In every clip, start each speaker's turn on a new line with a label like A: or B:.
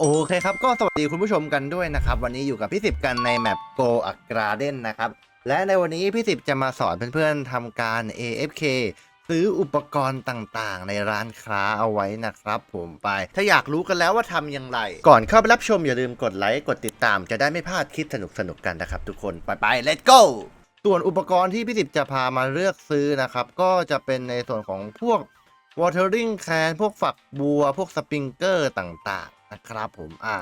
A: โอเคครับ ก็สวัสดีคุณผู้ชมกันด้วยนะครับ วันนี้อยู่กับพี่สิบกันในแมป Go a g r a d e n นะครับ และในวันนี้พี่สิบจะมาสอนเพื่อนๆทำการ AFK ซื้ออุปกรณ์ต่างๆ ในร้านค้าเอาไว้นะครับ ผมไป ถ้าอยากรู้กันแล้วว่าทำอย่างไร ก่อนเข้าไปรับชมอย่าลืมกดไลค์กดติดตามจะได้ไม่พลาดคลิปสนุกๆกันนะครับ ทุกคนไปไป let's go ส่วนอุปกรณ์ที่พี่สิบจะพามาเลือกซื้อนะครับก็จะเป็นในส่วนของพวก watering can พวกฝักบัว พวกสปริงเกอร์ต่างๆ นะครับผมอ่า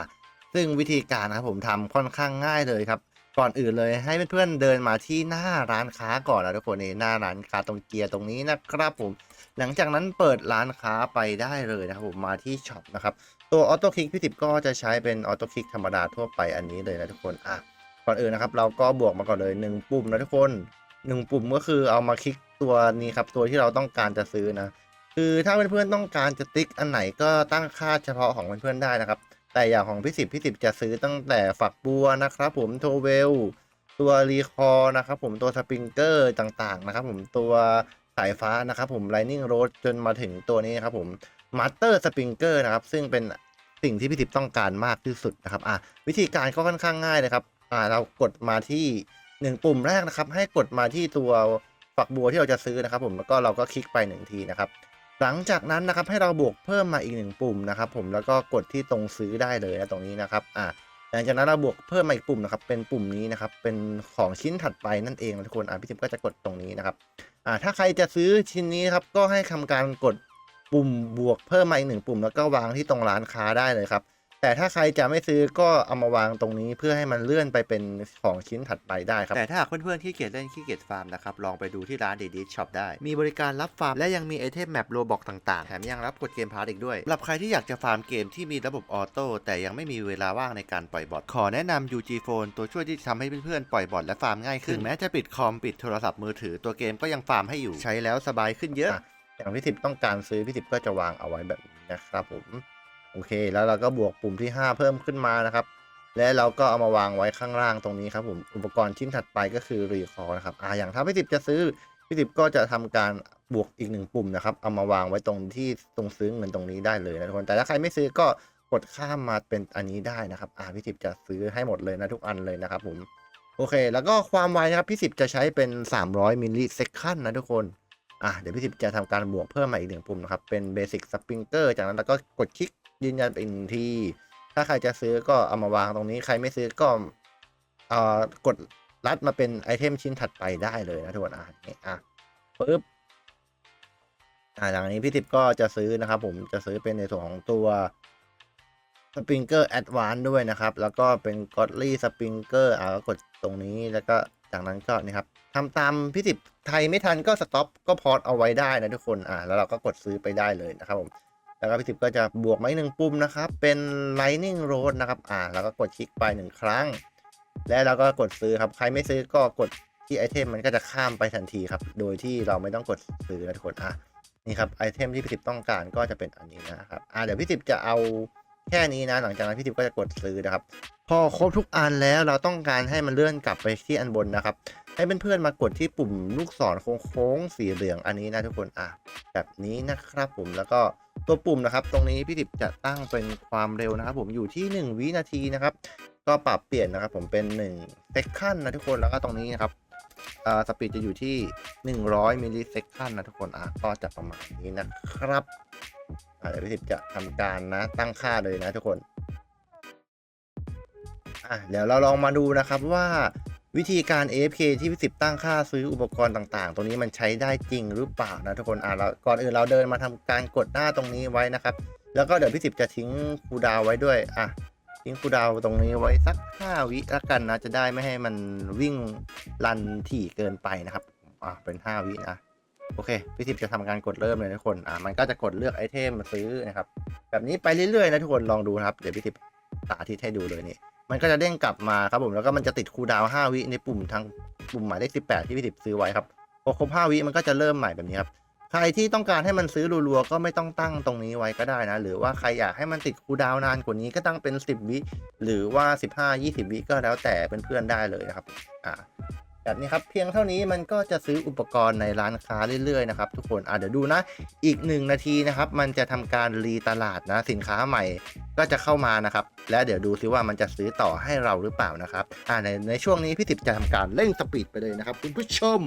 A: ซึ่งวิธีการนะครับผมทำค่อนข้างง่ายเลยครับ ก่อนอื่นเลยให้เพื่อนๆเดินมาที่หน้าร้านค้าก่อนนะทุกคนในหน้าร้านค้าตรงเกียร์ตรงนี้นะครับผม หลังจากนั้นเปิดร้านค้าไปได้เลยนะครับผมมาที่ช็อปนะครับตัวออโต้คลิกพี่ติบก็จะใช้เป็นออโต้คลิกธรรมดาทั่วไปอันนี้เลยนะทุกคนอะก่อนอื่นนะครับเราก็บวกมาก่อนเลยหนึ่งปุ่มนะทุกคนหนึ่งปุ่มก็คือเอามาคลิกตัวนี้ครับตัวที่เราต้องการจะซื้อนะ คือถ้าเพื่อนๆต้องการจะติ๊กอันไหนก็ตั้งค่าเฉพาะของเพื่อนๆได้นะครับ แต่อย่างของพี่สิบพี่สิบจะซื้อตั้งแต่ฝักบัวนะครับ ผมโทเวลตัวรีคอนะครับ ผมตัวสปริงเกอร์ต่างๆนะครับ ผมตัวสายฟ้านะครับ ผม Lightning Rod จนมาถึงตัวนี้ครับผม Master Springer นะครับ ซึ่งเป็นสิ่งที่พี่สิบต้องการมากที่สุดนะครับอะวิธีการก็ค่อนข้างง่ายเลยครับอ่าเรากดมาที่หนึ่งปุ่มแรกนะครับ ให้กดมาที่ตัวฝักบัวที่เราจะซื้อนะครับ ผมแล้วก็เราก็คลิกไปหนึ่งทีนะครับ หลังจากนั้นนะครับให้เราบวกเพิ่มมาอีกหนึ่งปุ่มนะครับ ผมแล้วก็กดที่ตรงซื้อได้เลยนะตรงนี้นะครับอ่าหลังจากนั้นเราบวกเพิ่มมาอีกปุ่มนะครับเป็นปุ่มนี้นะครับเป็นของชิ้นถัดไปนั่นเองนะทุกคนอ่าพี่ทิพย์ก็จะกดตรงนี้นะครับอ่าถ้าใครจะซื้อชิ้นนี้ครับก็ให้ทำการกดปุ่มบวกเพิ่มมาอีกหนึ่งปุ่ม แล้วก็วางที่ตรงร้านค้าได้เลยครับ แต่ถ้าใครจะไม่ซื้อก็เอามาวางตรงนี้เพื่อให้มันเลื่อนไปเป็นของชิ้นถัดไปได้ครับ แต่ถ้าหากเพื่อนๆขี้เกียจเล่นขี้เกียจฟาร์มนะครับ ลองไปดูที่ร้านดีดีช็อปได้ มีบริการรับฟาร์ม และยังมีไอเทมแมปโลบอกต่างๆ แถมยังรับกดเกมพาร์ตอีกด้วยสำหรับใครที่อยากจะฟาร์มเกมที่มีระบบออโต้แต่ยังไม่มีเวลาว่างในการปล่อยบอทขอแนะนำ UG Phone ตัวช่วยที่ทำให้เพื่อนๆปล่อยบอทและฟาร์มง่ายขึ้นถึงแม้จะปิดคอมปิดโทรศัพท์มือถือตัวเกมก็ยังฟาร์มให้อยู่ใช้แล้วสบายขึ้นเยอะ อย่างพี่สิบต้องการซื้อพี่สิบก็จะวางเอาไว้แบบนี้นะครับผม โอเค แล้วเราก็บวกปุ่มที่ 5 เพิ่มขึ้นมานะครับ และเราก็เอามาวางไว้ข้างล่างตรงนี้ครับผมอุปกรณ์ชิ้นถัดไปก็คือรีคอร์นะครับอ่าอย่างถ้าพี่สิบจะซื้อพี่สิบก็จะทำการบวกอีกหนึ่งปุ่มนะครับ เอามาวางไว้ตรงที่ตรงซื้อเงินตรงนี้ได้เลยนะทุกคนแต่ถ้าใครไม่ซื้อก็กดข้ามมาเป็นอันนี้ได้นะครับอ่าพี่สิบจะซื้อให้หมดเลยนะทุกอันเลยนะครับผมโอเค แล้วก็ความไวนะครับพี่สิบจะใช้เป็น 300มิลลิเซคันนะทุกคนอะเดี๋ยวพี่สิบจะทำการบวกเพิ่มมาอีกหนึ่งปุ่มนะครับเป็นเบสิกสปริงเกอร์จากนั้นเราก็กดคลิก ยืนยันไปอีกหนึ่งทีถ้าใครจะซื้อก็เอามาวางตรงนี้ ใครไม่ซื้อก็เอ่อกดรัดมาเป็นไอเทมชิ้นถัดไปได้เลยนะทุกคนอะนี่อะปึ๊บอ่าอย่างนี้พี่สิบก็จะซื้อนะครับ ผมจะซื้อเป็นในส่วนของตัวสปริงเกอร์แอดวานด้วยนะครับ แล้วก็เป็นกอดลี่สปริงเกอร์อ่าก็กดตรงนี้แล้วก็จากนั้นก็นี่ครับทำตามพี่สิบไทยไม่ทันก็สต็อปก็พอดเอาไว้ได้นะทุกคนอ่าแล้วเราก็กดซื้อไปได้เลยนะครับผม แล้วก็พี่สิบก็จะบวกไม้หนึ่งปุ่มนะครับ เป็น Lightning Road นะครับ อ่า แล้วก็กดคลิกไปหนึ่งครั้ง และเราก็กดซื้อครับ ใครไม่ซื้อก็กดที่ไอเทมมันก็จะข้ามไปทันทีครับ โดยที่เราไม่ต้องกดซื้อนะทุกคนอะนี่ครับไอเทมที่พี่สิบต้องการก็จะเป็นอันนี้นะครับ อ่าเดี๋ยวพี่สิบจะเอาแค่นี้นะ หลังจากนั้นพี่สิบก็จะกดซื้อนะครับ พอครบทุกอันแล้วเราต้องการให้มันเลื่อนกลับไปที่อันบนนะครับ ให้เพื่อนๆมากดที่ปุ่มลูกศรโค้งๆสีเหลืองอันนี้นะทุกคน อะ แบบนี้นะครับผม แล้วก็ ตัวปุ่มนะครับ ตรงนี้พี่ดิบจะตั้งเป็นความเร็วนะครับ ผมอยู่ที่ 1 วินาทีนะครับ ก็ปรับเปลี่ยนนะครับ ผมเป็น1เซคันนะทุกคนแล้วก็ตรงนี้นะครับอ่าสปีดจะอยู่ที่ 100มิลลิเซคันนะทุกคนอะก็จะประมาณนี้นะครับเดี๋ยวพี่ดิบจะทำการนะตั้งค่าเลยนะทุกคนอะเดี๋ยวเราลองมาดูนะครับว่า วิธีการ AFK ที่พี่สิบตั้งค่าซื้ออุปกรณ์ต่างๆตรงนี้มันใช้ได้จริงหรือเปล่านะทุกคนอะเราก่อนอื่นเราเดินมาทำการกดหน้าตรงนี้ไว้นะครับ แล้วก็เดี๋ยวพี่สิบจะทิ้งคูดาวไว้ด้วยอะทิ้งคูดาวตรงนี้ไว้สัก 5 วิละกันนะจะได้ไม่ให้มันวิ่งรันถี่เกินไปนะครับอะเป็น 5 วินะโอเคพี่สิบจะทำการกดเริ่มเลยทุกคนอะมันก็จะกดเลือกไอเทมมาซื้อนะครับแบบนี้ไปเรื่อยๆนะทุกคนลองดูนะครับเดี๋ยวพี่สิบสาธิตให้ดูเลยนี่ มันก็จะเด้งกลับมาครับผมแล้วก็มันจะติดคูดาวน์5วิในปุ่มทางปุ่มหมายเลข18ที่พี่ดิบซื้อไว้ครับพอครบ5วิมันก็จะเริ่มใหม่แบบนี้ครับใครที่ต้องการให้มันซื้อรัวๆก็ไม่ต้องตั้งตรงนี้ไว้ก็ได้นะ หรือว่าใครอยากให้มันติดคูดาวนานกว่านี้ก็ตั้งเป็น 10 วิหรือว่า 15 20 วิก็แล้วแต่เพื่อนๆได้เลยนะครับอ่าแบบนี้ครับเพียงเท่านี้มันก็จะซื้ออุปกรณ์ในร้านค้าเรื่อยๆนะครับทุกคนอะเดี๋ยวดูนะอีกหนึ่งนาทีนะครับมันจะทำการรีตลาดนะสินค้าใหม่ ก็จะเข้ามานะครับ และเดี๋ยวดูซิว่ามันจะซื้อต่อให้เราหรือเปล่านะครับอ่าในในช่วงนี้พี่ติบจะทำการเร่งสปีดไปเลยนะครับคุณผู้ชม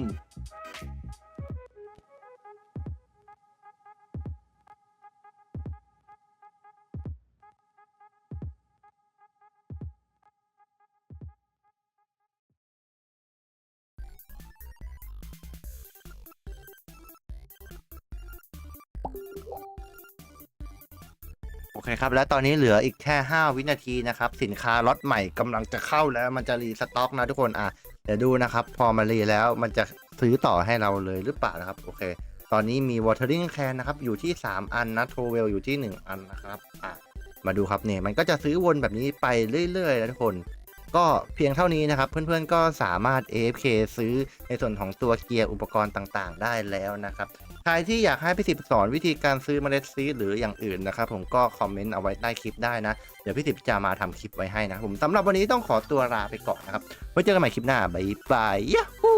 A: เคครับ และตอนนี้เหลืออีกแค่ 5 วินาทีนะครับ สินค้าล็อตใหม่กำลังจะเข้าแล้วมันจะรีสต็อกนะทุกคนอะเดี๋ยวดูนะครับ พอมารีแล้วมันจะซื้อต่อให้เราเลยหรือเปล่านะครับ โอเค ตอนนี้มี watering can นะครับ อยู่ที่ 3 อันนะ t o w e l อยู่ที่ 1 อันนะครับอะมาดูครับเนี่ยมันก็จะซื้อวนแบบนี้ไปเรื่อยๆนะทุกคนก็เพียงเท่านี้นะครับ เพื่อนๆก็สามารถ AFK ซื้อในส่วนของตัวเกียร์อุปกรณ์ต่างๆ ได้แล้วนะครับ ใครที่อยากให้พี่สิบสอนวิธีการซื้อเมล็ดซีดหรืออย่างอื่นนะครับผมก็คอมเมนต์เอาไว้ใต้คลิปได้นะ เดี๋ยวพี่สิบจะมาทำคลิปไว้ให้นะผมสำหรับวันนี้ต้องขอตัวลาไปก่อนนะครับไว้เจอกันใหม่คลิปหน้าบ๊ายบายยะฮู